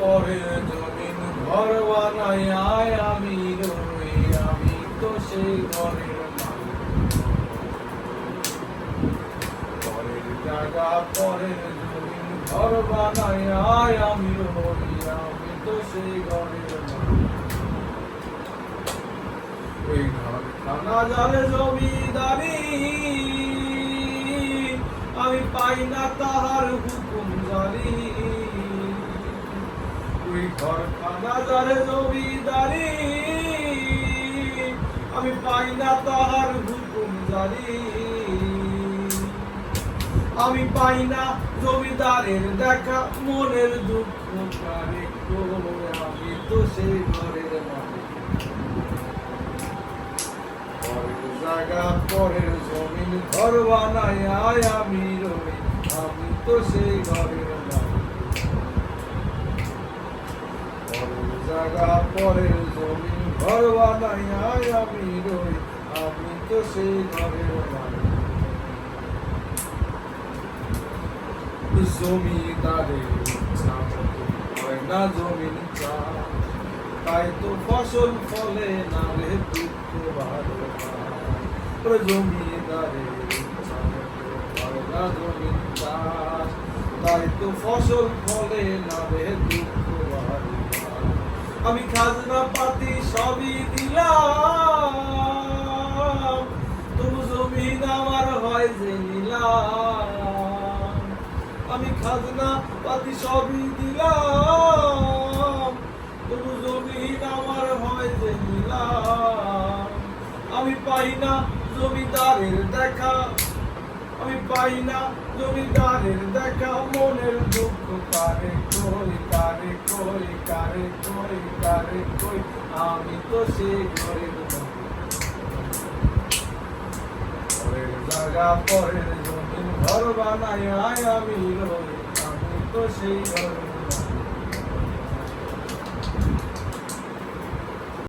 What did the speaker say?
পরের জমিন ঘর বানাই আয়, আমি রই আমি তো সেই ঘরের পরের জায়গা, পরের জমিন ঘর বানাই আয়, আমি রই আমি তো সেই ঘরের ওই ঘর খানা যারে জমিদারি, আমি পাই না তাহার হুকুম জারি যারে জমিদারি। আমি পাই না তাহার হুকুম জারি। আমি পাই না জমিদারের দেখা, মনের দুঃখ কারে আমি তো সেই ঘরের জায়গা, পরের জমিন, ঘর বানাই আয় আমি রবি আমি তো সেই ঘরের মালিক পরের জমিন ঘর বানাই আয় আমি রই আমি তো সেই ঘরের জমিদারের না জমিন তাই তো ফসল ফলে না রে দুঃখ ভালো জমিদারের না জমিন চাষ তাই তো ফসল ফলে না রে আমি খাজনা পাতি সবই দিলাম। তবু জমিন আমার হয় যে নিলাম। আমি খাজনা পাতি সবই দিলাম। তবু জমিন আমার হয় যে নিলাম। আমি পাই না জমিদারের দেখা। আমি পাই না জমিদারের দেখা। মনের দুঃখ কারে কই? কই কারে কই কারে, কই? আমি তো সে ঘরের পরের জায়গা, পরের জমিন ঘর বানাই আমি রই আমি তো সেই ঘরের